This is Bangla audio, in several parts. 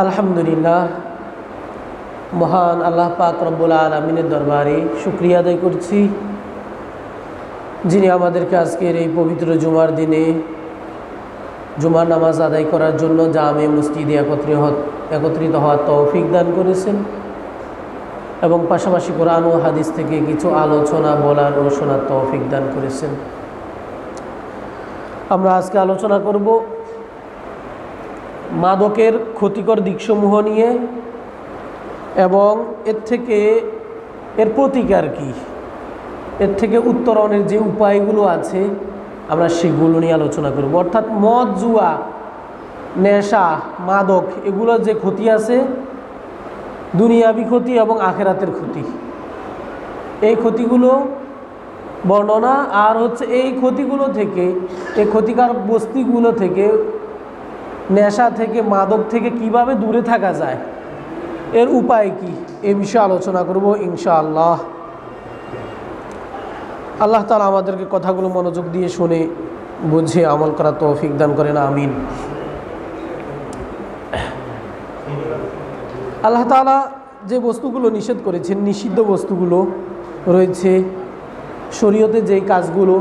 আলহামদুলিল্লাহ, মহান আল্লাহ পাক রব্বুল আলমিনের দরবারে শুক্রিয়া আদায় করছি, যিনি আমাদেরকে আজকের এই পবিত্র জুমার দিনে জুমার নামাজ আদায় করার জন্য জামে মসজিদে একত্রিত একত্রিত হওয়ার তৌফিক দান করেছেন এবং পাশাপাশি কোরআন ও হাদিস থেকে কিছু আলোচনা বলার ও শোনার তৌফিক দান করেছেন। আমরা আজকে আলোচনা করব মাদকের ক্ষতিকর দিকসমূহ নিয়ে এবং এর থেকে এর প্রতিকার কি? এর থেকে উত্তরণের যে উপায়গুলো আছে, আমরা সেগুলো নিয়ে আলোচনা করব। অর্থাৎ মদ, জুয়া, নেশা, মাদক, এগুলোর যে ক্ষতি আছে, দুনিয়াবি ক্ষতি এবং আখেরাতের ক্ষতি। এই ক্ষতিগুলো বর্ণনা, আর হচ্ছে এই ক্ষতিগুলো থেকে, এই ক্ষতিকার বস্তিগুলো থেকে নেশা থেকে, মাদক থেকে কীভাবে দূরে থাকা যায়? এর উপায় কি? এ বিষয়ে আলোচনা করব ইনশাআল্লাহ। আল্লাহ তালা আমাদেরকে কথাগুলো মনোযোগ দিয়ে শুনে, বুঝে আমল করা তৌফিক দান করেন, আমিন। আল্লাহ তালা যে বস্তুগুলো নিষেধ করেছেন, নিষিদ্ধ বস্তুগুলো রয়েছে। শরীয়তে যেই কাজগুলো,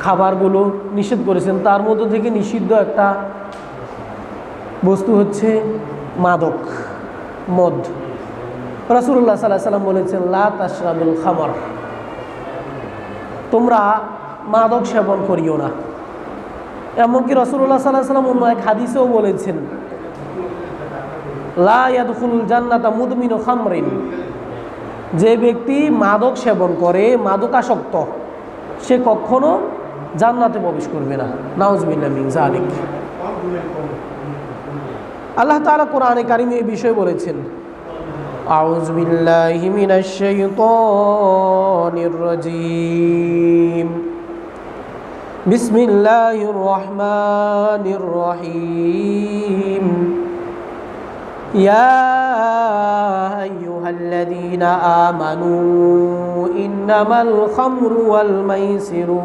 খাবারগুলো নিষেধ করেছেন, তার মধ্যে থেকে নিষিদ্ধ একটা বস্তু হচ্ছে মাদক, মদ। রাসুল্লাহ সাল্লাহ সাল্লাম বলেছেন, লা তাশরাবুল খামর। তোমরা মাদক সেবন করিও না। এমনকি রসুল্লাহ সাল্লাহ সাল্লাম অন্য এক হাদিসেও বলেছেন, লা ইয়াদখুল জান্নাতা মুদমিন ও খামরিন। যে ব্যক্তি মাদক সেবন করে, মাদকাসক্ত, সে কখনো জান্নাতে প্রবেশ করবে না। নাউজবিল্লা মিন জালিক আল্লাহ তাআলা কোরআনে কারিমে এই বিষয়ে বলেছেন, আউযু বিল্লাহি মিনাশ শাইতানির রাজীম। বিসমিল্লাহির রহমানির রহিম। ইয়া আইয়ুহাল্লাযীনা আমানু ইন্নামাল খামরু ওয়াল মাইসিরু।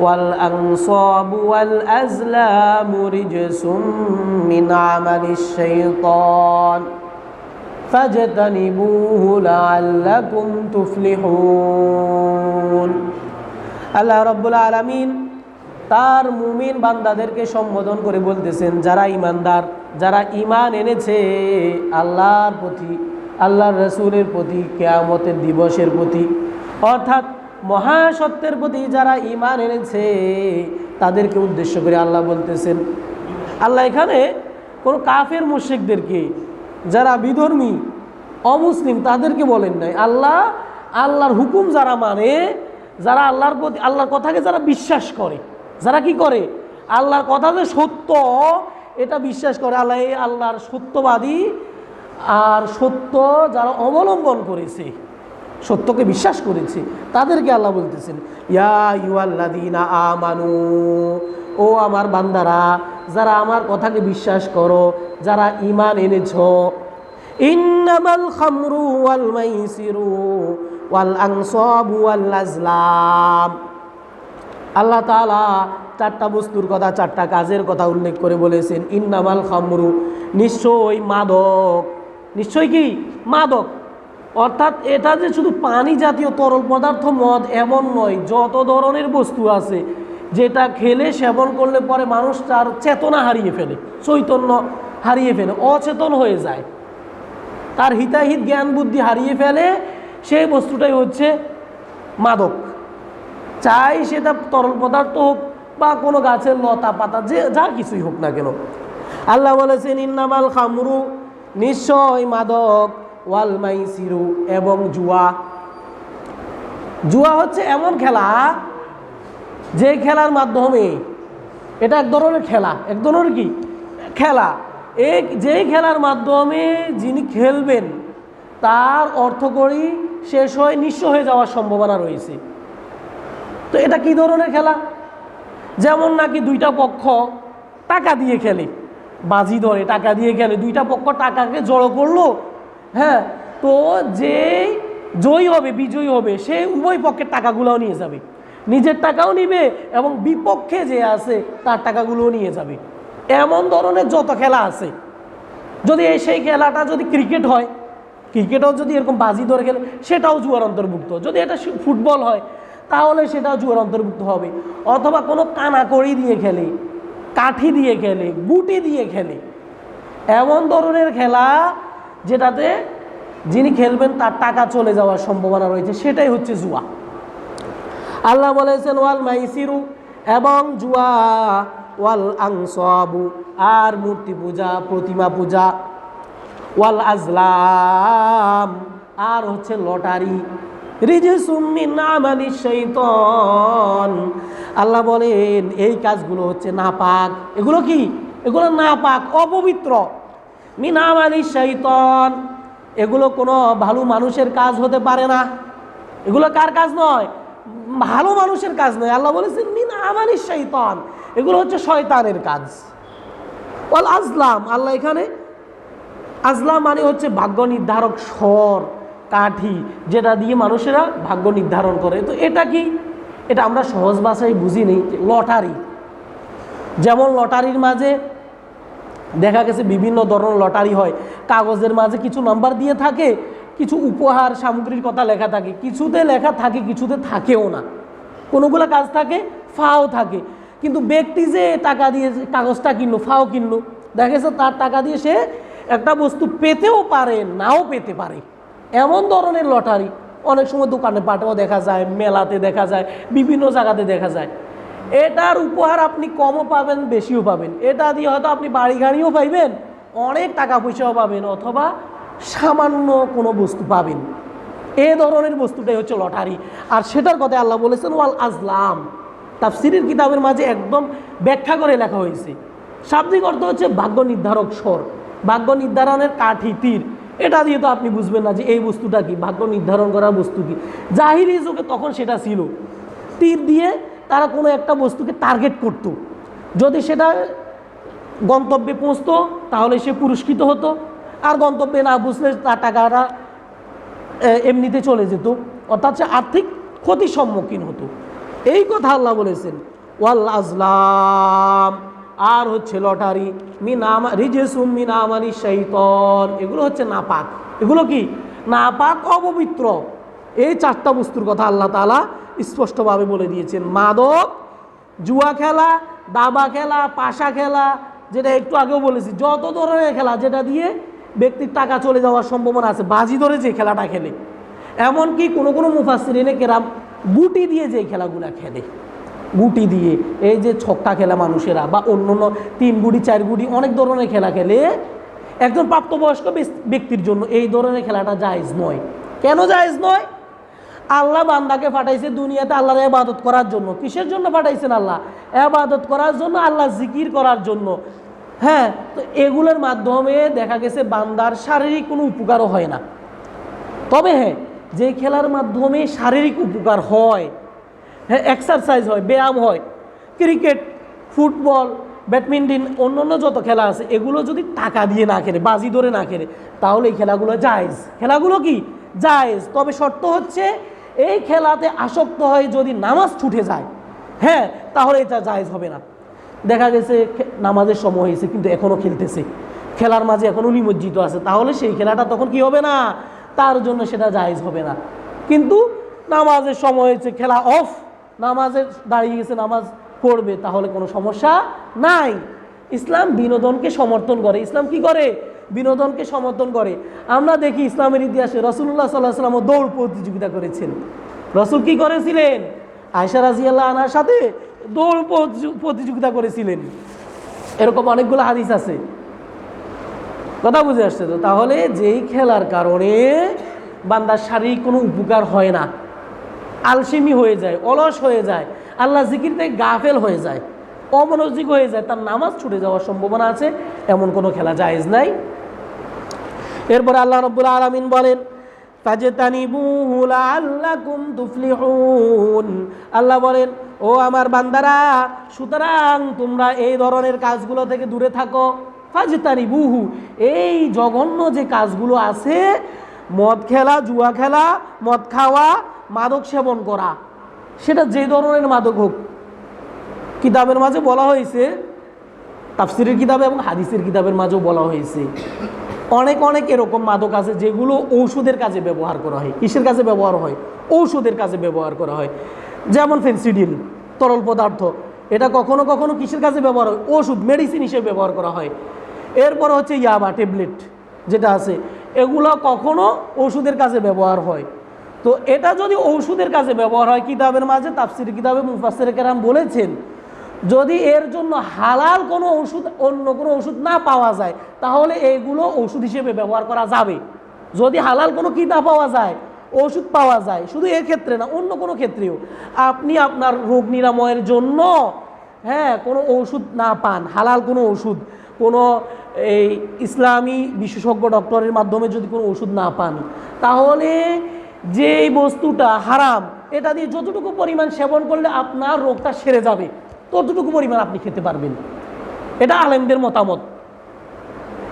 والأنصاب والأزلام رجس من عمل الشيطان فاجتنبوه لعلكم تفلحون আল্লাহ রব্বুল আলমিন তার মুমিন বান্দাদেরকে সম্বোধন করে বলতেছেন যারা ইমানদার যারা ইমান এনেছে আল্লাহর প্রতি আল্লাহর রসুলের প্রতি কেয়ামতের দিবসের প্রতি অর্থাৎ মহাসত্যের প্রতি যারা ইমান এনেছে, তাদেরকে উদ্দেশ্য করে আল্লাহ বলতেছেন, আল্লাহ এখানে কোনো কাফের মুশিকদেরকে যারা বিধর্মী, অমুসলিম, তাদেরকে বলেন নাই। আল্লাহ, আল্লাহর হুকুম যারা মানে যারা আল্লাহর প্রতি, আল্লাহর কথাকে যারা বিশ্বাস করে, যারা কি করে? আল্লাহর কথা যে সত্য, এটা বিশ্বাস করে। আল্লাহ আল্লাহর সত্যবাদী আর সত্য যারা অবলম্বন করেছে। সত্যকে বিশ্বাস করেছে, তাদেরকে আল্লাহ বলতেছেন, ইয়া ইউআল্লাদিনা আমানু, ও আমার বান্দারা, যারা আমার কথাকে বিশ্বাস করো, যারা ইমান এনেছ, ইন্নামাল খামরু ওয়াল মাইসিরু ওয়াল আনসাবু ওয়াল আজলাম। আল্লাহ তাআলা চারটা বস্তুর কথা, চারটা কাজের কথা উল্লেখ করে বলেছেন, ইন্নামাল খামরু, নিশ্চয়ই মাদক। নিশ্চয় কি? মাদক। অর্থাৎ এটা যে শুধু পানি জাতীয় তরল পদার্থ মদ এমন নয়, যত ধরনের বস্তু আছে, যেটা খেলে সেবন করলে পরে মানুষ তার চেতনা হারিয়ে ফেলে, চৈতন্য হারিয়ে ফেলে, অচেতন হয়ে যায়। তার হিতাহিত জ্ঞান বুদ্ধি হারিয়ে ফেলে, সেই বস্তুটাই হচ্ছে মাদক। চাই সেটা তরল পদার্থ হোক বা কোনো গাছের লতা পাতা, যে যা কিছুই হোক না কেন। আল্লাহ বলেছেন, ইন্নামাল খামরু নিশ্চয় মাদক। ওয়াল মাইসিরু এবং জুয়া। জুয়া হচ্ছে এমন খেলা যে খেলার মাধ্যমে এটা এক ধরনের খেলা। এক ধরনের কি? খেলা। এই যেই খেলার মাধ্যমে যিনি খেলবেন, তার অর্থকরী শেষ হয়ে, নিঃস্ব হয়ে যাওয়ার সম্ভাবনা রয়েছে। তো এটা কি ধরনের খেলা? যেমন নাকি দুইটা পক্ষ টাকা দিয়ে খেলে। বাজি ধরে, টাকা দিয়ে খেলে। দুইটা পক্ষ টাকাকে জড়ো করল হ্যাঁ তো যে জয়ী হবে, বিজয়ী হবে, সে উভয় পক্ষের টাকাগুলোও নিয়ে যাবে। নিজের টাকাও নিবে এবং বিপক্ষে যে আছে, তার টাকাগুলোও নিয়ে যাবে। এমন ধরনের যত খেলা আছে, যদি সেই খেলাটা যদি ক্রিকেট হয়, ক্রিকেটও যদি এরকম বাজি ধরে খেলে, সেটাও জুয়ার অন্তর্ভুক্ত। যদি এটা ফুটবল হয়, তাহলে সেটাও জুয়ার অন্তর্ভুক্ত হবে। অথবা কোনো কানাকড়ি দিয়ে খেলে, কাঠি দিয়ে খেলে, গুটি দিয়ে খেলে, এমন ধরনের খেলা যেটাতে যিনি খেলবেন তার টাকা চলে যাওয়ার সম্ভাবনা রয়েছে, সেটাই হচ্ছে জুয়া। আল্লাহ বলেছেন, ওয়াল মাইসিরু এবং জুয়া, ওয়াল আংসাবু আর মূর্তি পূজা, প্রতিমা পূজা, ওয়াল আজলাম, আর হচ্ছে লটারি। আল্লাহ বলেন, এই কাজগুলো হচ্ছে নাপাক। এগুলো কি? এগুলো নাপাক, অপবিত্র। মিনামালি শৈতন এগুলো কোনো ভালো মানুষের কাজ হতে পারে না। এগুলো কার কাজ নয়? ভালো মানুষের কাজ নয়। আল্লাহ বলেছেন, মিন আমানি শৈতান এগুলো হচ্ছে শয়তানের কাজ। ওয়াল আজলাম, আল্লাহ এখানে, আজলাম মানে হচ্ছে ভাগ্য নির্ধারক স্বর, কাঠি, যেটা দিয়ে মানুষেরা ভাগ্য নির্ধারণ করে। তো এটা কি? এটা আমরা সহজ ভাষায় বুঝি নেই লটারি। যেমন লটারির মাঝে দেখা গেছে বিভিন্ন ধরনের লটারি হয়। কাগজের মাঝে কিছু নাম্বার দিয়ে থাকে, কিছু উপহার, সামগ্রীর কথা লেখা থাকে। কিছুতে লেখা থাকে, কিছুতে থাকেও না। কোনোগুলো কাজ থাকে, ফাও থাকে। কিন্তু ব্যক্তি যে টাকা দিয়ে কাগজটা কিনলো, ফাও কিনলো, দেখা গেছে তার টাকা দিয়ে সে একটা বস্তু পেতেও পারে, নাও পেতে পারে। এমন ধরনের লটারি অনেক সময় দোকানে পাটেও দেখা যায়, মেলাতে দেখা যায়, বিভিন্ন জায়গাতে দেখা যায়। এটার উপহার আপনি কমও পাবেন, বেশিও পাবেন। এটা দিয়ে হয়তো আপনি বাড়ি গাড়িও পাইবেন, অনেক টাকা পয়সাও পাবেন, অথবা সামান্য কোনো বস্তু পাবেন। এ ধরনের বস্তুটাই হচ্ছে লটারি। আর সেটার কথা আল্লাহ বলেছেন, ওয়াল আজলাম। তাফসিরের কিতাবের মাঝে একদম ব্যাখ্যা করে লেখা হয়েছে। শাব্দিক অর্থ হচ্ছে ভাগ্য নির্ধারক স্বর, ভাগ্য নির্ধারণের কাঠি, তীর। এটা দিয়ে তো আপনি বুঝবেন না যে এই বস্তুটা কি, ভাগ্য নির্ধারণ করার বস্তু কি। জাহিরি যুগে তখন সেটা ছিল। তীর দিয়ে তারা কোনো একটা বস্তুকে টার্গেট করত। যদি সেটা গন্তব্যে পৌঁছতো, তাহলে সে পুরস্কৃত হতো। আর গন্তব্যে না বুঝলে তার টাকাটা এমনিতে চলে যেত। অর্থাৎ সে আর্থিক ক্ষতির সম্মুখীন হতো। এই কথা আল্লাহ বলেছেন, ওয়াল আজলাম আর হচ্ছে লটারি, মিনামা রিজেসুম মিনামানি শৈতন এগুলো হচ্ছে নাপাক। এগুলো কি? নাপাক অপবিত্র। এই চারটা বস্তুর কথা আল্লাহ তালা স্পষ্টভাবে বলে দিয়েছেন, মাদক, জুয়া খেলা, দাবা খেলা, পাশা খেলা, যেটা একটু আগেও বলেছি, যত ধরনের খেলা যেটা দিয়ে ব্যক্তির টাকা চলে যাওয়ার সম্ভাবনা আছে, বাজি ধরে যে খেলাটা খেলে। এমনকি কোনো কোনো মুফাসিরিনে কেরাম গুটি দিয়ে যে খেলাগুলা খেলে। গুটি দিয়ে, এই যে ছক্কা খেলা মানুষেরা বা অন্য অন্য তিন গুটি, চার গুটি, অনেক ধরনের খেলা খেলে, একজন প্রাপ্তবয়স্ক ব্যক্তির জন্য এই ধরনের খেলাটা জায়েজ নয়। কেন জায়জ নয়? আল্লাহ বান্দাকে পাঠাইছে দুনিয়াতে আল্লাহর এবাদত করার জন্য। কিসের জন্য পাঠাইছেন আল্লাহ? এবাদত করার জন্য আল্লাহ জিকির করার জন্য। হ্যাঁ তো এগুলোর মাধ্যমে দেখা গেছে বান্দার শারীরিক কোনো উপকারও হয় না। তবে হ্যাঁ যে খেলার মাধ্যমে শারীরিক উপকার হয় হ্যাঁ এক্সারসাইজ হয়, ব্যায়াম হয়, ক্রিকেট, ফুটবল, ব্যাডমিন্টন অন্য অন্য যত খেলা আছে, এগুলো যদি টাকা দিয়ে না খেলে, বাজি ধরে না খেলে, তাহলে এই খেলাগুলো জায়েজ। খেলাগুলো কি? জায়েজ। তবে শর্ত হচ্ছে এই খেলাতে আসক্ত হয়ে যদি নামাজ ছুটে যায় হ্যাঁ তাহলে এটা জায়েজ হবে না। দেখা গেছে নামাজের সময় হয়েছে, কিন্তু এখনও খেলতেছে। খেলার মাঝে এখনও নিমজ্জিত আছে, তাহলে সেই খেলাটা তখন কি হবে না? তার জন্য সেটা জায়েজ হবে না। কিন্তু নামাজের সময় হয়েছে, খেলা অফ নামাজের দাঁড়িয়ে গেছে, নামাজ পড়বে, তাহলে কোনো সমস্যা নাই। ইসলাম বিনোদনকে সমর্থন করে। ইসলাম কি করে? বিনোদনকে সমর্থন করে। আমরা দেখি ইসলামের ইতিহাসে রসুল্লাহ সাল্লাহ সাল্লামও দৌড় প্রতিযোগিতা করেছেন। রসুল কি করেছিলেন? আয়সা রাজিয়াল্লাহ আনার সাথে দৌড় প্রতিযোগিতা করেছিলেন। এরকম অনেকগুলো হাদিস আছে। কথা বুঝে আসছে তো? তাহলে যেই খেলার কারণে বান্দার শারীরিক কোনো উপকার হয় না। আলসেমি হয়ে যায়, অলস হয়ে যায়, আল্লাহ জিকির থেকে গাফেল হয়ে যায়, অমনোযোগী হয়ে যায়, তার নামাজ ছুটে যাওয়ার সম্ভাবনা আছে, এমন কোনো খেলা জায়েজ নাই। এরপরে আল্লাহ রব্বুল আলমিন বলেন আল্লাহ বলেন, ও আমার বান্দারা, সুতরাং তোমরা এই ধরনের কাজগুলো থেকে দূরে থাকো। ফাজতানিবুহু, এই জঘন্য যে কাজগুলো আছে, মদ খেলা, জুয়া খেলা, মদ খাওয়া, মাদক সেবন করা, সেটা যে ধরনের মাদক হোক। কিতাবের মাঝে বলা হয়েছে, তাফসিরের কিতাবে এবং হাদিসের কিতাবের মাঝেও বলা হয়েছে। অনেক অনেক এরকম মাদক আছে যেগুলো ঔষধের কাজে ব্যবহার করা হয়, কিসের কাজে ব্যবহার হয়? ঔষধের কাজে ব্যবহার করা হয়। যেমন ফেন্সিডিল তরল পদার্থ, এটা কখনো কখনো কিসের কাজে ব্যবহার হয়? ওষুধ মেডিসিন হিসেবে ব্যবহার করা হয়। এরপর হচ্ছে ইয়াবা ট্যাবলেট যেটা আছে, এগুলো কখনো ওষুধের কাজে ব্যবহার হয়। তো এটা যদি ঔষধের কাজে ব্যবহার হয়, কিতাবের মাঝে তাফসির কিতাবে মুফাসের কেরাম বলেছেন যদি এর জন্য হালাল কোনো ওষুধ, অন্য কোনো ওষুধ না পাওয়া যায়, তাহলে এইগুলো ওষুধ হিসেবে ব্যবহার করা যাবে। যদি হালাল কোনো কি না পাওয়া যায়, ওষুধ পাওয়া যায়, শুধু ক্ষেত্রে না, অন্য কোনো ক্ষেত্রেও, আপনি আপনার রোগ নিরাময়ের জন্য হ্যাঁ কোনো ওষুধ না পান, হালাল কোনো ওষুধ, কোনো এই ইসলামী বিশেষজ্ঞ ডক্টরের মাধ্যমে যদি কোনো ওষুধ না পান, তাহলে যেই বস্তুটা হারাম, এটা দিয়ে যতটুকু পরিমাণ সেবন করলে আপনার রোগটা সেরে যাবে। ততটুকু পরিমাণ আপনি খেতে পারবেন। এটা আলেমদের মতামত।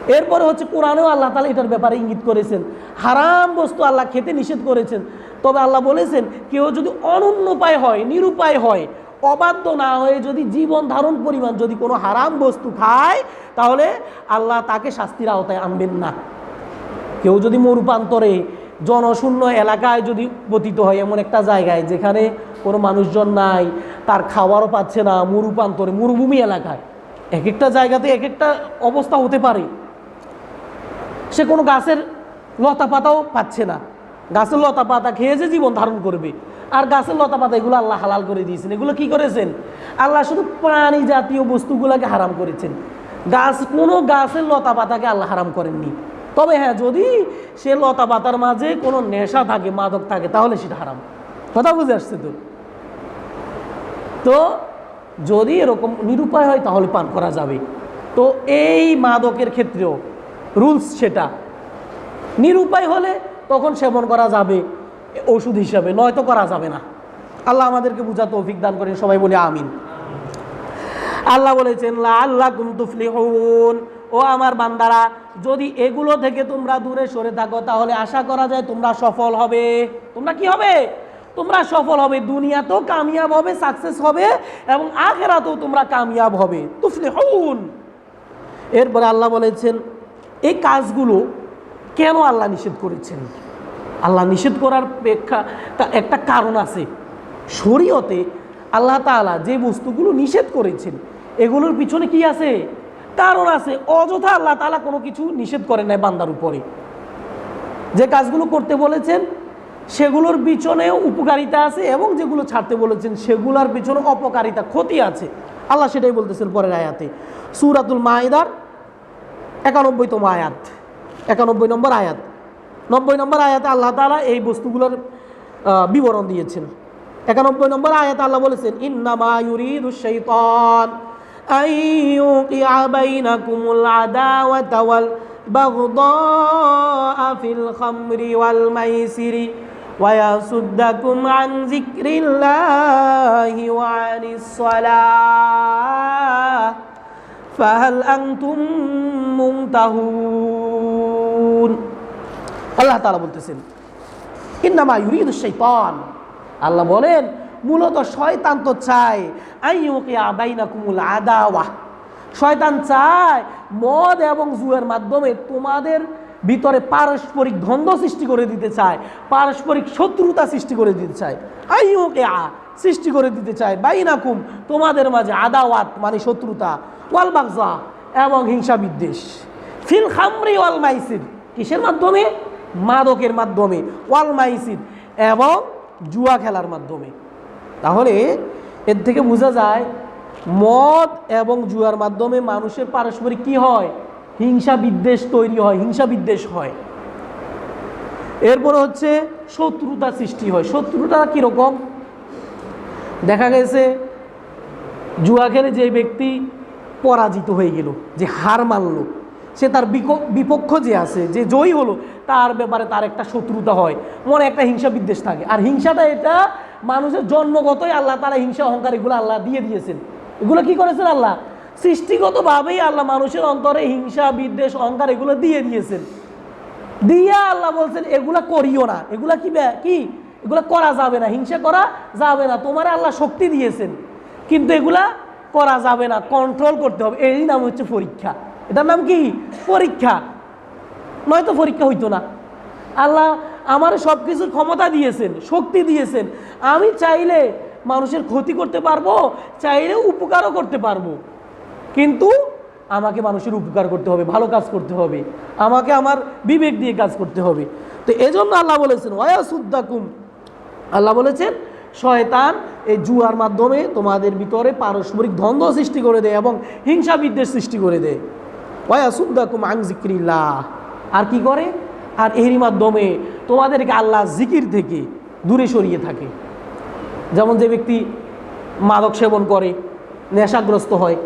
এরপরে হচ্ছে কোরআনেও আল্লাহ তালা এটার ব্যাপারে ইঙ্গিত করেছেন। হারাম বস্তু আল্লাহ খেতে নিষেধ করেছেন। তবে আল্লাহ বলেছেন, কেউ যদি অনন্য অনুন্নপায় হয়, নিরুপায় হয়, অবাধ্য না হয়ে যদি জীবন ধারণ পরিমাণ যদি কোনো হারাম বস্তু খায়, তাহলে আল্লাহ তাকে শাস্তির আওতায় আনবেন না। কেউ যদি মরুপান্তরে জনশূন্য এলাকায় যদি পতিত হয়, এমন একটা জায়গায় যেখানে কোনো মানুষজন নাই, তার খাবারও পাচ্ছে না মরুপান্তরে মরুভূমি এলাকায়। এক একটা জায়গাতে এক একটা অবস্থা হতে পারে। সে কোনো গাছের লতা পাতাও পাচ্ছে না। গাছের লতা পাতা খেয়ে যে জীবন ধারণ করবে। আর গাছের লতা পাতা এগুলো আল্লাহ হালাল করে দিয়েছেন। এগুলো কি করেছেন? আল্লাহ শুধু প্রাণী জাতীয় বস্তুগুলোকে হারাম করেছেন। গাছ, কোনো গাছের লতা পাতাকে আল্লাহ হারাম করেননি। তবে হ্যাঁ যদি সে লতা পাতার মাঝে কোনো নেশা থাকে, মাদক থাকে, তাহলে সেটা হারাম। কথা বুঝে আসছে তো? তো যদি এরকম নিরুপায় হয় তাহলে পান করা যাবে। তো এই মাদকের ক্ষেত্রেও রুলস সেটা। নিরুপায় হলে তখন সেবন করা যাবে, ওষুধ হিসাবে, নয়তো করা যাবে না। আল্লাহ আমাদেরকে বুঝা তৌফিক দান করেন, সবাই বলে আমিন। আল্লাহ বলেছেন আল্লাহ কুমতুফলিহুন ও আমার বান্দারা, যদি এগুলো থেকে তোমরা দূরে সরে থাকো, তাহলে আশা করা যায় তোমরা সফল হবে। তোমরা কি হবে? তোমরা সফল হবে, দুনিয়াতেও কামিয়াব হবে সাকসেস হবে এবং আখেরাতেও তোমরা কামিয়াব হবে। তুফলিহুন। এরপরে আল্লাহ বলেছেন, এই কাজগুলো কেন আল্লাহ নিষেধ করেছেন? আল্লাহ নিষেধ করার প্রেক্ষা তা একটা কারণ আছে। শরীয়তে আল্লাহ তাআলা যে বস্তুগুলো নিষেধ করেছেন, এগুলোর পিছনে কি আছে? কারণ আছে, অযথা আল্লাহ তাআলা কোনো কিছু নিষেধ করে নাই বান্দার উপরে। যে কাজগুলো করতে বলেছেন সেগুলোর পিছনেও উপকারিতা আছে এবং যেগুলো ছাড়তে বলেছেন সেগুলোর পিছনে অপকারিতা, ক্ষতি আছে। আল্লাহ সেটাই বলতেছেন পরের আয়াতে। সুরাতুল মাইদার একানব্বইতম আয়াত। একানব্বই নম্বর আয়াত। নব্বই নম্বর আয়াতে আল্লাহ তালা এই বস্তুগুলোর বিবরণ দিয়েছেন। একানব্বই নম্বর আয়াত আল্লাহ বলেছেন, ইন্নামা ইউরিদু শাইতান আইয়ুকিআ বাইনাকুমুল আদাওয়াতা ওয়াল বাগদাআ ফিল খামরি ويصدكم عن ذكر الله وعن الصلاة فهل أنتم منتهون আল্লাহ তাআলা বলতেছেন ইন্নামা ইউরিদু শাইতান আল্লাহ বলেন মূলত শয়তান তো চায় আইয়ুকিয়া বাইনাকুমুল আদাওয়া শয়তান চায় মদ এবং জুয়ের মাধ্যমে তোমাদের ভিতরে পারস্পরিক দ্বন্দ্ব সৃষ্টি করে দিতে চায়, পারস্পরিক শত্রুতা সৃষ্টি করে দিতে চায়। আই হোকে আ সৃষ্টি করে দিতে চায়। বাই বাইনাকুম, তোমাদের মাঝে আদাওয়াত মানে শত্রুতা। ওয়াল বাগজা এবং হিংসা বিদ্বেষ। ফিল খামরি ওয়াল মাইসির। কিসের মাধ্যমে? মাদকের মাধ্যমে। ওয়াল মাইসির এবং জুয়া খেলার মাধ্যমে। তাহলে এর থেকে বোঝা যায়, মদ এবং জুয়ার মাধ্যমে মানুষের পারস্পরিক কি হয়? হিংসা বিদ্বেষ তৈরি হয়, হিংসা বিদ্বেষ হয়। এরপরে হচ্ছে শত্রুতা সৃষ্টি হয়। শত্রুতা কীরকম? দেখা গেছে, জুয়া খেলে যে ব্যক্তি পরাজিত হয়ে গেল, যে হার মানলো, সে তার বিপক্ষ যে আছে, যে জয়ী হলো, তার ব্যাপারে তার একটা শত্রুতা হয়, মনে একটা হিংসা বিদ্বেষ থাকে। আর হিংসাটা এটা মানুষের জন্মগতই আল্লাহ তারা হিংসা অহংকার এগুলো আল্লাহ দিয়ে দিয়েছেন। এগুলো কি করেছেন আল্লাহ? সৃষ্টিগতভাবেই আল্লাহ মানুষের অন্তরে হিংসা, বিদ্বেষ, অহংকার এগুলো দিয়ে দিয়েছেন। দিয়া আল্লাহ বলছেন, এগুলা করিও না। এগুলা কি কি? এগুলা করা যাবে না। হিংসা করা যাবে না। তোমার আল্লাহ শক্তি দিয়েছেন। কিন্তু এগুলা করা যাবে না। কন্ট্রোল করতে হবে। এরই নাম হচ্ছে পরীক্ষা। এটার নাম কি? পরীক্ষা। নয়তো পরীক্ষা হইতো না। আল্লাহ আমার সব কিছুর ক্ষমতা দিয়েছেন, শক্তি দিয়েছেন। আমি চাইলে মানুষের ক্ষতি করতে পারব, চাইলে উপকারও করতে পারব। কিন্তু আমাকে মানুষের উপকার করতে হবে, ভালো কাজ করতে হবে, আমাকে আমার বিবেক দিয়ে কাজ করতে হবে। তো এজন্য আল্লাহ বলেছেন ওয়াসুদ্দাকুম আল্লাহ বলেছেন, শয়তান এই জুয়ার মাধ্যমে তোমাদের ভিতরে পারস্পরিক দ্বন্দ্ব সৃষ্টি করে দেয় এবং হিংসা বিদ্বেষ সৃষ্টি করে দেয়। ওয়াসুদ্দাকুম আং জিক্রিল্লাহ আর কি করে? আর এরই মাধ্যমে তোমাদেরকে আল্লাহ জিকির থেকে দূরে সরিয়ে থাকে। যেমন যে ব্যক্তি মাদক সেবন করে, নেশাগ্রস্ত হয়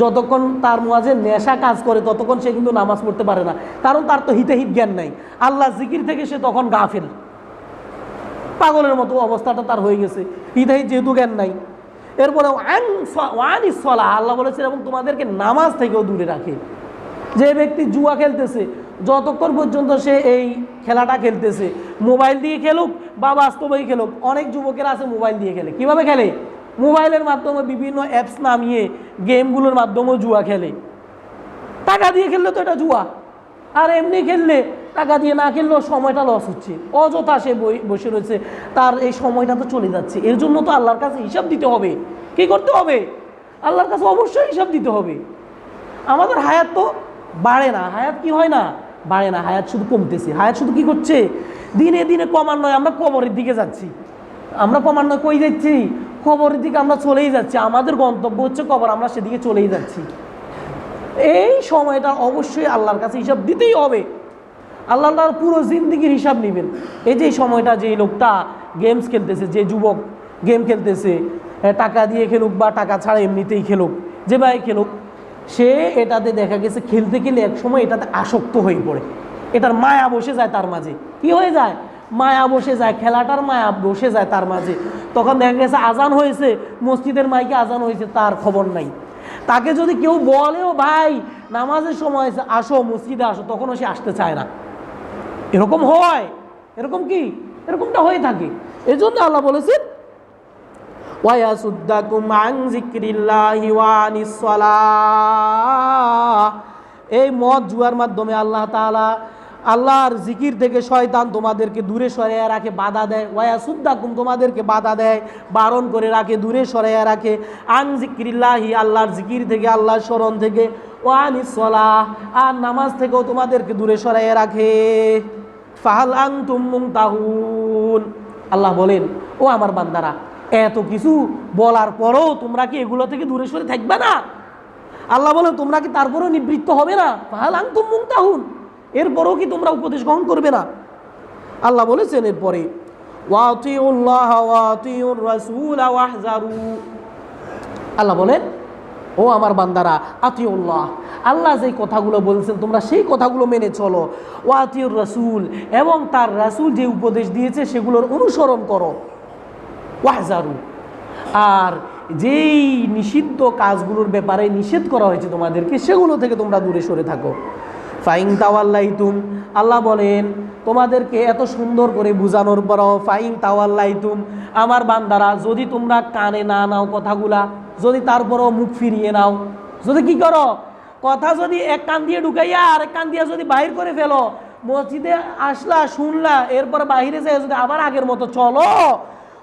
যতক্ষণ তার মাঝে নেশা কাজ করে, ততক্ষণ সে কিন্তু নামাজ পড়তে পারে না। কারণ তার তো হিতে হিত জ্ঞান নাই। আল্লাহ জিকির থেকে সে তখন গাফেল। পাগলের মতো অবস্থাটা তার হয়ে গেছে। হিতাহি যেহেতু জ্ঞান নাই। এরপরে ওয়ান আল্লাহ বলেছেন, এবং তোমাদেরকে নামাজ থেকেও দূরে রাখে। যে ব্যক্তি জুয়া খেলতেছে, যতক্ষণ পর্যন্ত সে এই খেলাটা খেলতেছে, মোবাইল দিয়ে খেলুক বা বাস্তবেই খেলুক, অনেক যুবকেরা আছে মোবাইল দিয়ে খেলে। কীভাবে খেলে? মোবাইলের মাধ্যমে বিভিন্ন অ্যাপস নামিয়ে গেমগুলোর মাধ্যমেও জুয়া খেলে। টাকা দিয়ে খেললে তো এটা জুয়া। আর এমনি খেললে টাকা দিয়ে না খেললেও সময়টা লস হচ্ছে। অযথা সে বসে রয়েছে। তার এই সময়টা তো চলে যাচ্ছে। এর জন্য তো আল্লাহর কাছে হিসাব দিতে হবে। কি করতে হবে? আল্লাহর কাছে অবশ্যই হিসাব দিতে হবে। আমাদের হায়াত তো বাড়ে না। হায়াত কি হয় না? বাড়ে না। হায়াত শুধু কমতেছে। হায়াত শুধু কি করছে? দিনে দিনে ক্রমান্বয়ে আমরা কবরের দিকে যাচ্ছি। আমরা ক্রমান্বয়ে কই যাচ্ছি? কবরের দিকে আমরা চলেই যাচ্ছি। আমাদের গন্তব্য হচ্ছে কবর, আমরা সেদিকে চলেই যাচ্ছি। এই সময়টা অবশ্যই আল্লাহর কাছে হিসাব দিতেই হবে। আল্লাহ তার পুরো জিন্দিগির হিসাব নেবেন। এই যে সময়টা যে লোকটা গেমস খেলতেছে, যে যুবক গেম খেলতেছে টাকা দিয়ে খেলুক বা টাকা ছাড়া এমনিতেই খেলুক, যে ভাই খেলুক, সে এটাতে দেখা গেছে খেলতে খেলে এক সময় এটাতে আসক্ত হয়ে পড়ে। এটার মায়া বসে যায় তার মাঝে। কি হয়ে যায়? মায়া বসে যায়, খেলাটার মায়া বসে যায় তার মাঝে। তখন দেখা গেছে আজান হয়েছে, মসজিদের মাইকে আজান হয়েছে, তার খবর নাই। তাকে যদি কেউ বলেও ভাই, নামাজের সময় আসো, মসজিদে আসো, তখনও সে আসতে চায় না। এরকম হয়, এরকম কি? এরকমটা হয়ে থাকে। এই জন্য আল্লাহ বলেছেন এই মদ জুয়ার মাধ্যমে আল্লাহ তাআলা আল্লাহর জিকির থেকে শয়তান তোমাদেরকে দূরে সরাইয়া রাখে, বাধা দেয়। ওয়াসুদ্দাকুম তোমাদেরকে বাধা দেয়, বারণ করে রাখে, দূরে সরাইয়া রাখে। আন জিক্রিল্লাহি আল্লাহর জিকির থেকে, আল্লাহর স্মরণ থেকে। ওয়ানিস সালাহ, আর নামাজ থেকেও তোমাদেরকে দূরে সরাইয়া রাখে। ফাহাল আনতুম তাহুন আল্লাহ বলেন, ও আমার বান্দারা, এত কিছু বলার পরও তোমরা কি এগুলো থেকে দূরে সরে থাকবে না? আল্লাহ বলেন, তোমরা কি তারপরেও নিবৃত্ত হবে না? ফাহাল আনতুম মুনতাহুন। এরপরেও কি তোমরা উপদেশ গ্রহণ করবে না? আল্লাহ বলেছেন, এরপরে আল্লাহ বলেন, ও আমার বান্দারা, আতিউল্লাহ, আল্লাহ যেই কথাগুলো বলছেন, তোমরা সেই কথাগুলো মেনে চলো। ও আতিউর রাসুল এবং তার রাসুল যে উপদেশ দিয়েছে, সেগুলোর অনুসরণ করো। ওয়াহজারু আর যেই নিষিদ্ধ কাজগুলোর ব্যাপারে নিষেধ করা হয়েছে তোমাদেরকে, সেগুলো থেকে তোমরা দূরে সরে থাকো। ফাইং তাওয়াল্লাইতুম। আল্লাহ বলেন, তোমাদেরকে এত সুন্দর করে বুঝানোর পরও ফাইং তাওয়াল্লাইতুম। আমার বান্দারা, যদি তোমরা কানে না নাও কথাগুলা, যদি তারপরও মুখ ফিরিয়ে নাও, যদি কি করো? কথা যদি এক কান দিয়ে ঢুকাইয়া আর এক কান দিয়ে যদি বাহির করে ফেলো, মসজিদে আসলা, শুনলা, এরপর বাহিরে যায় যদি আবার আগের মতো চলো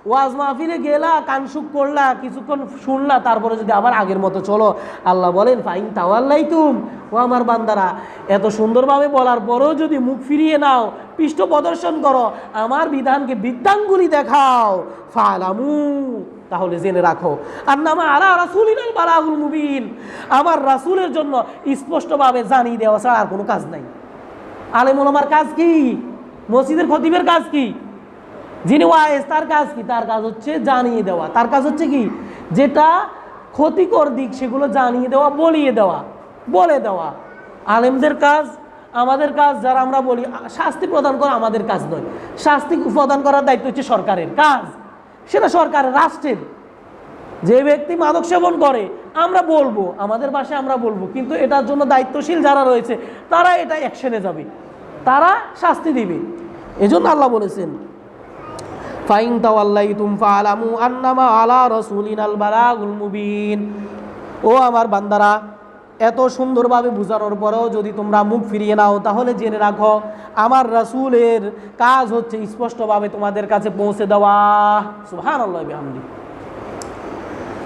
ওয়াজ মাহফিলে গেলা, কানসুক করলা, কিছুক্ষণ শুনলা, তারপরে যদি আবার আগের মতো চলো, আল্লাহ বলেন, ফাইন তাওয়াল্লাই তুম ও আমার বান্দারা, এত সুন্দরভাবে বলার পরেও যদি মুখ ফিরিয়ে নাও, পৃষ্ঠ প্রদর্শন করো, আমার বিধানকে বিদ্যাঙ্গুলি দেখাও, ফালামু, তাহলে জেনে রাখো। আর নামা আলা রাসুলিনাল বালাগুল মুবিন, আমার রাসুলের জন্য স্পষ্টভাবে জানিয়ে দেওয়া ছাড়া আর কোনো কাজ নাই। আলেমুল আমার কাজ কি? মসজিদের খতিবের কাজ কি? যিনি ওয়াইস তার কাজ কি? তার কাজ হচ্ছে জানিয়ে দেওয়া। তার কাজ হচ্ছে কি? যেটা ক্ষতিকর দিক, সেগুলো জানিয়ে দেওয়া, বলিয়ে দেওয়া, বলে দেওয়া। আলেমদের কাজ, আমাদের কাজ, যারা আমরা বলি, শাস্তি প্রদান করা আমাদের কাজ নয়। শাস্তি প্রদান করার দায়িত্ব হচ্ছে সরকারের কাজ। সেটা সরকারের রাষ্ট্রের। যে ব্যক্তি মাদক সেবন করে, আমরা বলব, আমাদের ভাষায় আমরা বলব, কিন্তু এটার জন্য দায়িত্বশীল যারা রয়েছে, তারা এটা অ্যাকশনে যাবে। তারা শাস্তি দিবে। এজন্য আল্লাহ বলেছেন ফাইন তাওয়াল্লাইতুম ফালামু আন্নামা আলা বালাগুল মুবিন। ও আমার বান্দারা, এত সুন্দরভাবে বোঝানোর পরেও যদি তোমরা মুখ ফিরিয়ে নাও, তাহলে জেনে রাখো, আমার রাসূলের কাজ হচ্ছে স্পষ্টভাবে তোমাদের কাছে পৌঁছে দেওয়া। সুহান আল্লাহ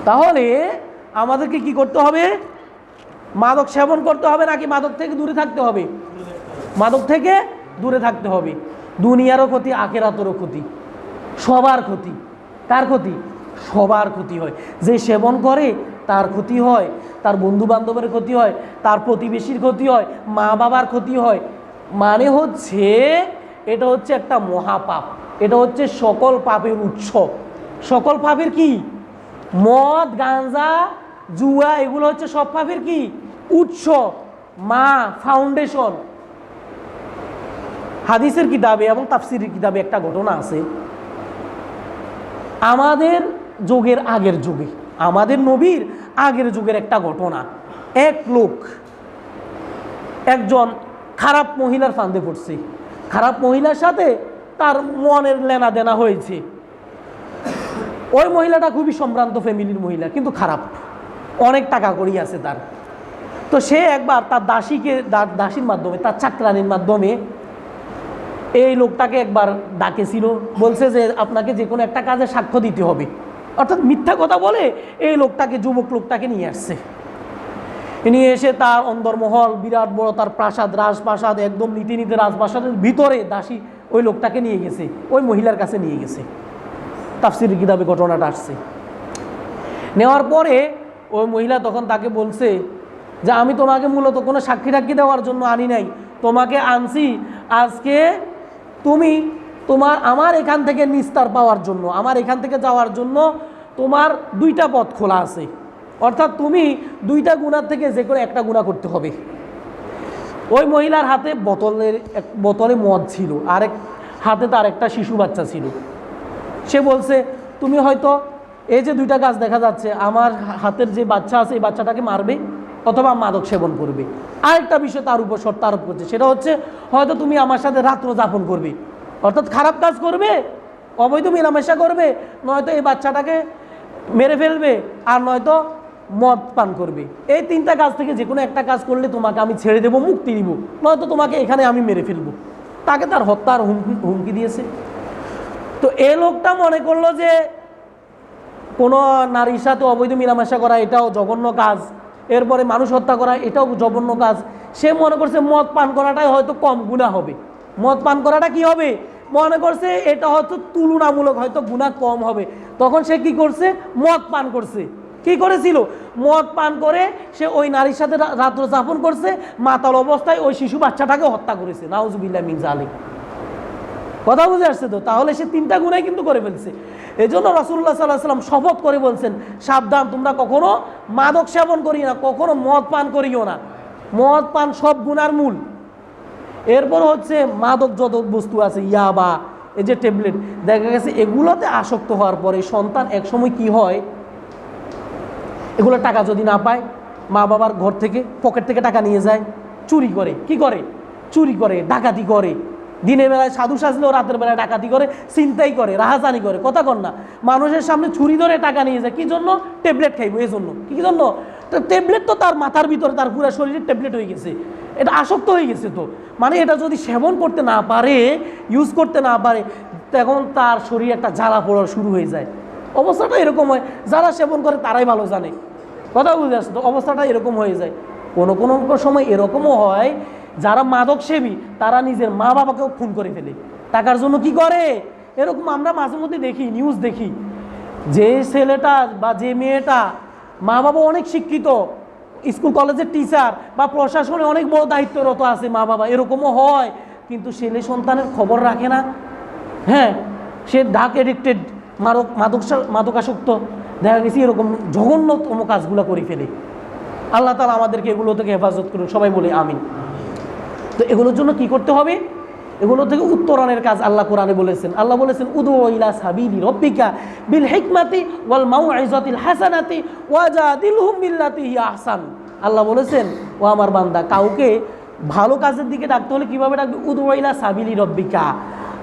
তাহলে আমাদেরকে কি করতে হবে? মাদক সেবন করতে হবে নাকি মাদক থেকে দূরে থাকতে হবে? মাদক থেকে দূরে থাকতে হবে। দুনিয়ারও ক্ষতি, আখেরাতেরও ক্ষতি। সবার ক্ষতি। কার ক্ষতি? সবার ক্ষতি হয়। যে সেবন করে, তার ক্ষতি হয়। তার বন্ধু বান্ধবের ক্ষতি হয়, তার প্রতিবেশীর ক্ষতি হয় মা বাবার ক্ষতি হয়। মানে হচ্ছে, এটা হচ্ছে একটা মহাপাপ। এটা হচ্ছে সকল পাপের উৎস। সকল পাপের কি? মদ, গাঁজা, জুয়া, এগুলো হচ্ছে সব পাপের কি? উৎস। মা ফাউন্ডেশন হাদিসের কিতাবে এবং তাফসিরের কিতাবে একটা ঘটনা আছে। আমাদের যুগের আগের যুগে, আমাদের নবীর আগের যুগের একটা ঘটনা। এক লোক, একজন খারাপ মহিলার ফান্দে পড়ছে। খারাপ মহিলার সাথে তার মনের লেনা দেনা হয়েছে। ওই মহিলাটা খুবই সম্ভ্রান্ত ফ্যামিলির মহিলা, কিন্তু খারাপ। অনেক টাকা করি আছে তার। তো সে একবার তার দাসীকে দাসীর মাধ্যমে, তার চাকরানির মাধ্যমে এই লোকটাকে একবার ডাকেছিল, বলছে যে আপনাকে যে কোনো একটা কাজে সাক্ষ্য দিতে হবে। অর্থাৎ মিথ্যা কথা বলে এই লোকটাকে, যুবক লোকটাকে নিয়ে আসছে। নিয়ে এসে তার অন্দরমহল, বিরাট বড় তার প্রাসাদ, রাজপ্রাসাদ, একদম নীতি নীতি রাজপ্রাসাদের ভিতরে দাসী ওই লোকটাকে নিয়ে গেছে, ওই মহিলার কাছে নিয়ে গেছে। তাফসির কিতাবে ঘটনাটা আসছে। নেওয়ার পরে ওই মহিলা তখন তাকে বলছে যে, আমি তোমাকে মূলত কোনো সাক্ষী টাক্ষী দেওয়ার জন্য আনি নাই। তোমাকে আনছি। আজকে তুমি তোমার, আমার এখান থেকে নিস্তার পাওয়ার জন্য, আমার এখান থেকে যাওয়ার জন্য তোমার দুইটা পথ খোলা আছে। অর্থাৎ তুমি দুইটা গুণার থেকে যে কোনো একটা গুণা করতে হবে। ওই মহিলার হাতে বোতলের এক, বোতলে মদ ছিল, আরেক হাতে তার একটা শিশু বাচ্চা ছিল। সে বলছে, তুমি হয়তো এই যে দুইটা গাছ দেখা যাচ্ছে, আমার হাতের যে বাচ্চা আছে, এই বাচ্চাটাকে মারবে অথবা মাদক সেবন করবে। আরেকটা বিষয় তার উপর শর্ত আরোপ করছে, সেটা হচ্ছে হয়তো তুমি আমার সাথে রাত্র যাপন করবে। অর্থাৎ খারাপ কাজ করবে, অবৈধ মেলামেশা করবে, নয়তো এই বাচ্চাটাকে মেরে ফেলবে, আর নয়তো মদ পান করবে। এই তিনটা কাজ থেকে যে কোনো একটা কাজ করলে তোমাকে আমি ছেড়ে দেবো, মুক্তি দিব। নয়তো তোমাকে এখানে আমি মেরে ফেলব। তাকে তার হত্যার হুমকি হুমকি দিয়েছে। তো এ লোকটা মনে করল যে কোনো নারীর সাথে অবৈধ মেলামেশা করা এটাও জঘন্য কাজ। এরপরে মানুষ হত্যা করা, এটাও জঘন্য কাজ। সে মনে করছে মদ পান করাটাই হয়তো কম গুণা হবে। মদ পান করাটা কি হবে? মনে করছে এটা হয়তো তুলনামূলক হয়তো গুণা কম হবে। তখন সে কি করছে? মদ পান করছে। কি করেছিল? মদ পান করে সে ওই নারীর সাথে রাত্র যাপন করছে। মাতাল অবস্থায় ওই শিশু বাচ্চাটাকে হত্যা করেছে। নাউজুবিল্লাহ মিন জালিক কথা বুঝে আসছে তো? তাহলে সে তিনটা গুণাই কিন্তু করে ফেলছে। এই জন্য রসুল্লাহ সাল্লাহ সাল্লাম শপথ করে বলছেন, সাবধান, তোমরা কখনো মাদক সেবন করিও না, কখনো মদ পান করিও না। মদ পান সব গুণার মূল। এরপর হচ্ছে মাদক যত বস্তু আছে, ইয়াবা, এই যে ট্যাবলেট, দেখা গেছে এগুলোতে আসক্ত হওয়ার পরে সন্তান একসময় কি হয়? এগুলো টাকা যদি না পায়, মা বাবার ঘর থেকে, পকেট থেকে টাকা নিয়ে যায়, চুরি করে। কি করে? চুরি করে, ডাকাতি করে। দিনের বেলায় সাধু সাজলেও রাতের বেলায় ডাকাতি করে চিন্তাই করে, রাহাজানি করে। কথা কর না। মানুষের সামনে ছুরি ধরে টাকা নিয়ে যায়। কি জন্য? ট্যাবলেট খাইবো, এই জন্য। কি জন্য? ট্যাবলেট তো তার মাথার ভিতরে, তার পুরো শরীরে ট্যাবলেট হয়ে গেছে। এটা আসক্ত হয়ে গেছে তো। মানে এটা যদি সেবন করতে না পারে ইউজ করতে না পারে, তখন তার শরীরে একটা জ্বালা পড়া শুরু হয়ে যায়। অবস্থাটা এরকম হয়। যারা সেবন করে, তারাই ভালো জানে। কথা বুঝে আসছে তো? অবস্থাটা এরকম হয়ে যায়। কোনো কোনো সময় এরকমও হয় যারা মাদক সেবী তারা নিজের মা বাবাকেও খুন করে ফেলে। টাকার জন্য কি করে? এরকম আমরা মাঝে মধ্যে দেখি নিউজ দেখি। যে ছেলেটা বা যে মেয়েটা মা বাবা অনেক শিক্ষিত, স্কুল কলেজের টিচার বা প্রশাসনে অনেক বড় দায়িত্বরত আছে মা বাবা, এরকমও হয়। কিন্তু ছেলে সন্তানের খবর রাখে না। হ্যাঁ সে ডাক এডিক্টেড মাদক মাদক মাদকাসক্ত। দেখা গেছে এরকম জঘন্যতম কাজগুলো করে ফেলে। আল্লাহ তালা আমাদেরকে এগুলো থেকে হেফাজত করুন, সবাই বলে আমিন। তো এগুলোর জন্য কি করতে হবে? এগুলো থেকে উত্তরণের কাজ আল্লাহ কোরআনে বলেছেন। আল্লাহ বলেছেন উদু ইলা সাবিলি রব্বিকা বিল হিকমাতি ওয়াল মাউইজাতিল হাসানাতি ওয়াজাদিলহুম বিল্লাতি আহসান। আল্লাহ বলেছেন, ও আমার বান্দা, কাউকে ভালো কাজের দিকে ডাকতে হলে কীভাবে ডাকবে? উদু ইলা সাবিলি রব্বিকা।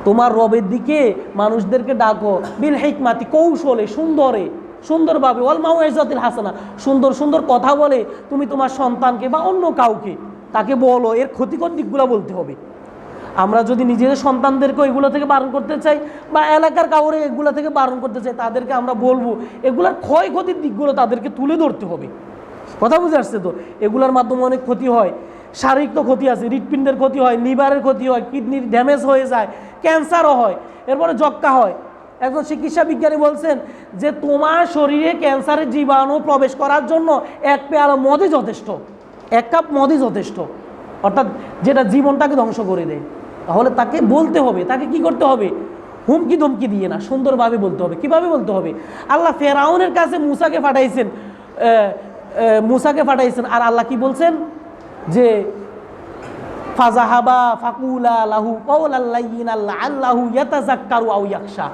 তোমার রবের দিকে মানুষদেরকে ডাকো, বিল হিকমাতি, কৌশলে, সুন্দরে, সুন্দরভাবে, ওয়াল মাউ এজাতিল হাসানা। সুন্দর সুন্দর কথা বলে তুমি তোমার সন্তানকে বা অন্য কাউকে তাকে বলো, এর ক্ষতিকর দিকগুলো বলতে হবে? আমরা যদি নিজেদের সন্তানদেরকে এগুলো থেকে বারণ করতে চাই বা এলাকার কাউরে এগুলো থেকে বারণ করতে চাই, তাদেরকে আমরা বলব, এগুলোর ক্ষয়ক্ষতির দিকগুলো তাদেরকে তুলে ধরতে হবে। কথা বুঝে আসছে তো? এগুলোর মাধ্যমে অনেক ক্ষতি হয়। শারীরিক তো ক্ষতি আছে, হৃৎপিণ্ডের ক্ষতি হয়, লিভারের ক্ষতি হয়, কিডনির ড্যামেজ হয়ে যায়, ক্যান্সারও হয়, এরপরে যক্কা হয়। একজন চিকিৎসা বিজ্ঞানী বলছেন যে, তোমার শরীরে ক্যান্সারের জীবাণু প্রবেশ করার জন্য এক পেয়ালা মদই যথেষ্ট। এক কাপ মদই যথেষ্ট। অর্থাৎ যেটা জীবনটাকে ধ্বংস করে দেয়। তাহলে তাকে বলতে হবে তাকে কি করতে হবে? হুমকি ধমকি দিয়ে না সুন্দরভাবে বলতে হবে। কীভাবে বলতে হবে? আল্লাহ ফেরাউনের কাছে মুসাকে আহ, মুসাকে পাঠাইছেন আর আল্লাহ কি বলছেন? যে ফাজাহাবা ফাকুলা আল্লাহ আল্লাহু ইয়াতাজাক্কারু আউ ইয়াকশা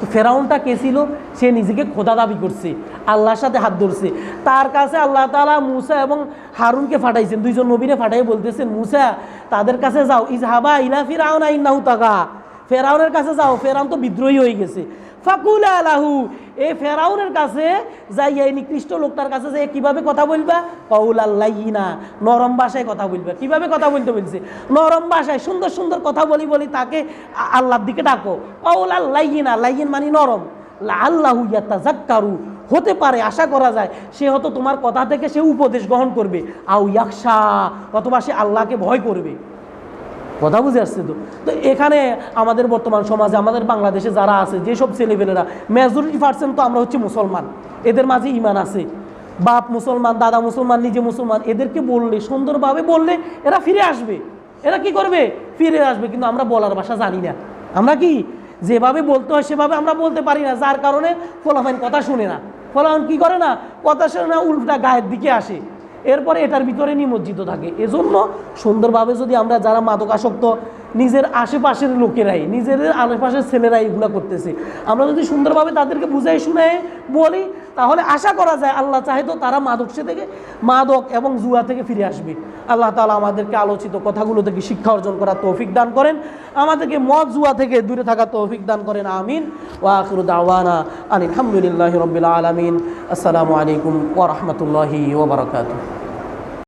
তো ফেরাউনটা কে ছিল? সে নিজেকে খোদা দাবি করছে। আল্লাহর সাথে হাত ধরছে। তার কাছে আল্লাহ তালা মুসা এবং হারুনকে ফাটাইছেন দুইজন নবীরে ফাটাই বলতেছেন, মুসা, তাদের কাছে যাও। ইজহাবা ইলা ফিরাউন আইন্নাহু তাগা। ফেরাউনের কাছে যাও। ফেরাউন তো বিদ্রোহী হয়ে গেছে। ফাকুল আলাহু এই ফেরাউনের কাছে যাই এই নিকৃষ্ট লোকটার কাছে যে কীভাবে কথা বলবা? কৌল আল্লাহিনা নরম ভাষায় কথা বলবা। কীভাবে কথা বলতে বলছে? নরম ভাষায় সুন্দর সুন্দর কথা বলি বলি তাকে আল্লাহর দিকে ডাকো। কৌল আল্লাহিনা লাইন মানে নরম। আল্লাহু ইয়াত্তা জাক্কারু হতে পারে, আশা করা যায়, সে হয়তো তোমার কথা থেকে সে উপদেশ গ্রহণ করবে। আউ ইয়াকশা অথবা সে আল্লাহকে ভয় করবে। কথা বুঝে আসছে তো? তো এখানে আমাদের বর্তমান সমাজে, আমাদের বাংলাদেশে যারা আছে, যেসব ছেলেপেলেরা মেজরিটি পার্সেন্ট তো আমরা হচ্ছে মুসলমান। এদের মাঝে ইমান আছে। বাপ মুসলমান, দাদা মুসলমান, নিজে মুসলমান, এদেরকে বললে, সুন্দরভাবে বললে এরা ফিরে আসবে। এরা কি করবে? ফিরে আসবে, কিন্তু আমরা বলার ভাষা জানি না। আমরা কি? যেভাবে বলতে হয়, সেভাবে আমরা বলতে পারি না, যার কারণে ফলাফাইন কথা শুনে না। ফলাফাইন কি করে না? কথা না উল্টা গায়ের দিকে আসে। এরপরে এটার ভিতরে নিমজ্জিত থাকে। এজন্য সুন্দরভাবে যদি আমরা যারা মাদকাসক্ত নিজের আশেপাশের লোকেরাই নিজেদের আশেপাশের ছেলেরাই এগুলো করতেছে। আমরা যদি সুন্দরভাবে তাদেরকে বুঝাই শুনে বলি, তাহলে আশা করা যায় আল্লাহ চাহে তো তারা মাদক সে থেকে মাদক এবং জুয়া থেকে ফিরে আসবে। আল্লাহ তালা আমাদেরকে আলোচিত কথাগুলো থেকে শিক্ষা অর্জন করার তৌফিক দান করেন। আমাদেরকে মদ, জুয়া থেকে দূরে থাকার তৌফিক দান করেন। আমিন। ওয়াকুর দাওয়ানা আলহামদুলিল্লাহ রবিল আলমিন। আসসালামু আলাইকুম ওরহমতুল্লাহি ওবরাকাতু